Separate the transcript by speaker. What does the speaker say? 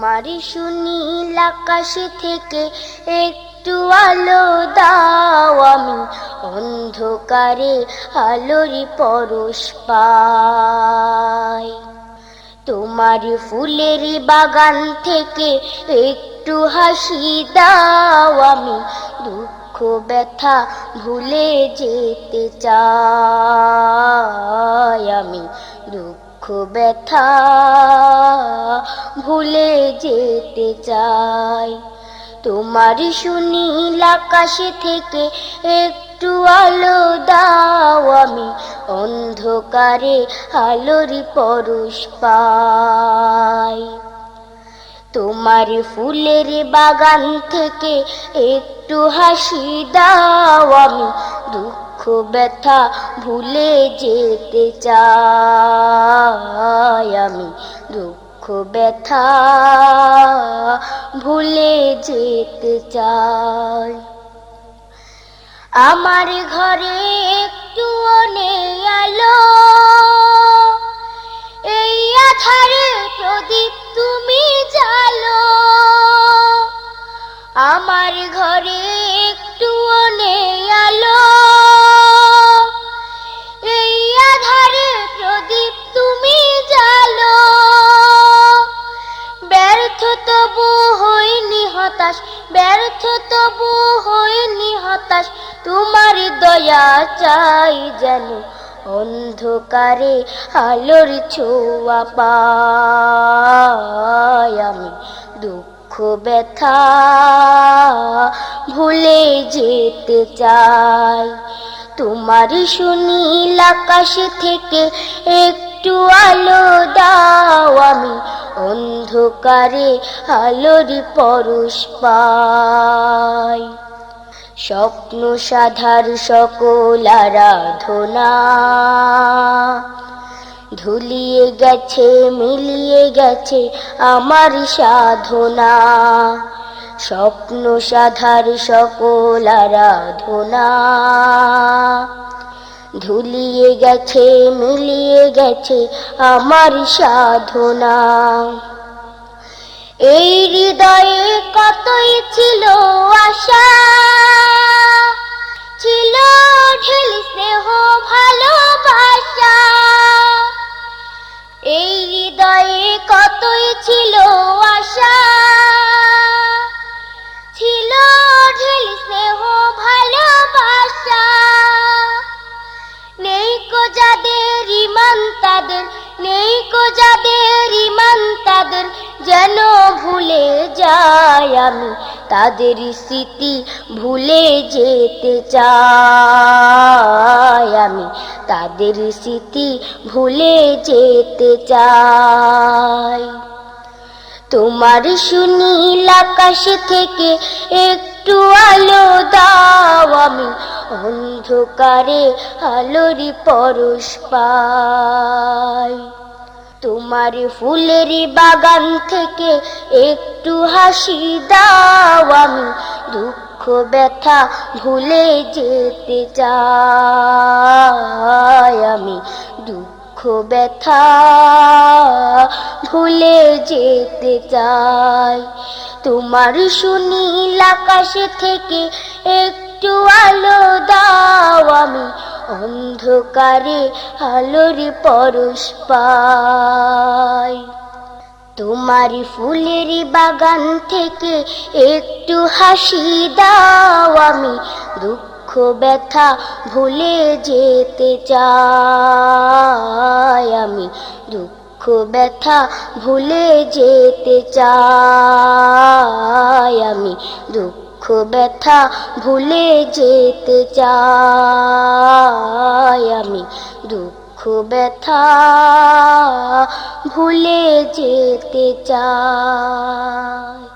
Speaker 1: তোমারই সুনীল আকাশ থেকে একটু আলো দাও আমি। অন্ধকারে আলোরি পরশ পাই। তোমার ফুলের বাগান থেকে একটু হাসি দাও আমি। দুঃখ, ব্যথা ভুলে যেতে চাই আমি। দুঃখ ব্যথা ভুলে যেতে চাই। তোমার সুনীল আকাশে থেকে একটু আলো দাও আমি, অন্ধকারে আলোরি পরশ পাই। তোমার ফুলের বাগান থেকে একটু হাসি দাও আমি দুঃখ ব্যথা ভুলে যেতে চাই আমি। দুঃখ ব্যথা ভুলে যেতে চাই। আমার ঘরে তোমার দয়া চাই যেন অন্ধকারে আলোর ছোঁয়া পাই আমি দুঃখ, ব্যথা ভুলে যেতে চাই। তোমার সুনীল আকাশ থেকে একটু আলো দাও আমি, অন্ধকারে আলোর পরশ পাই। স্বপ্ন সাধার সকল আরাধনা। ধুলিয়ে গেছে, মিলিয়ে গেছে আমার সাধনা। স্বপ্ন সাধার সকল আরাধনা। ধুলিয়ে গেছে, মিলিয়ে গেছে আমার সাধনা। এই হৃদয়ে কতই ছিল আশা কতই ছিল আশা। ছিল ঢেল স্নেহ, ভালোবাসা। নেই কো যাদের ইমান তাদের, নেই কো যাদের ইমান তাদের যেন ভুলে যায় আমি, তাদের স্মৃতি ভুলে যেতে চাই আমি, তাদের স্মৃতি ভুলে যেতে চাই। তোমার সুনীল আকাশ থেকে একটু আলো দাও আমি, অন্ধকারে আলোরি পরশ পাই। তোমার ফুলের বাগান থেকে একটু হাসি দাও আমি। দুঃখ, ব্যথা ভুলে যেতে চাই আমি। দুঃখ, ব্যথা ভুলে যেতে চাই। তোমার সুনীল আকাশ থেকে একটু আলো অন্ধকারে আলোর পরশ পাই। তোমার ফুলের বাগান থেকে একটু হাসি দাও আমি, দুঃখ, ব্যথা ভুলে যেতে চাই আমি, দুঃখ, ব্যথা ভুলে যেতে চাই। দুঃখ ব্যথা ভুলে যেতে চাই আমি। দুঃখ ব্যথা ভুলে যেতে চাই।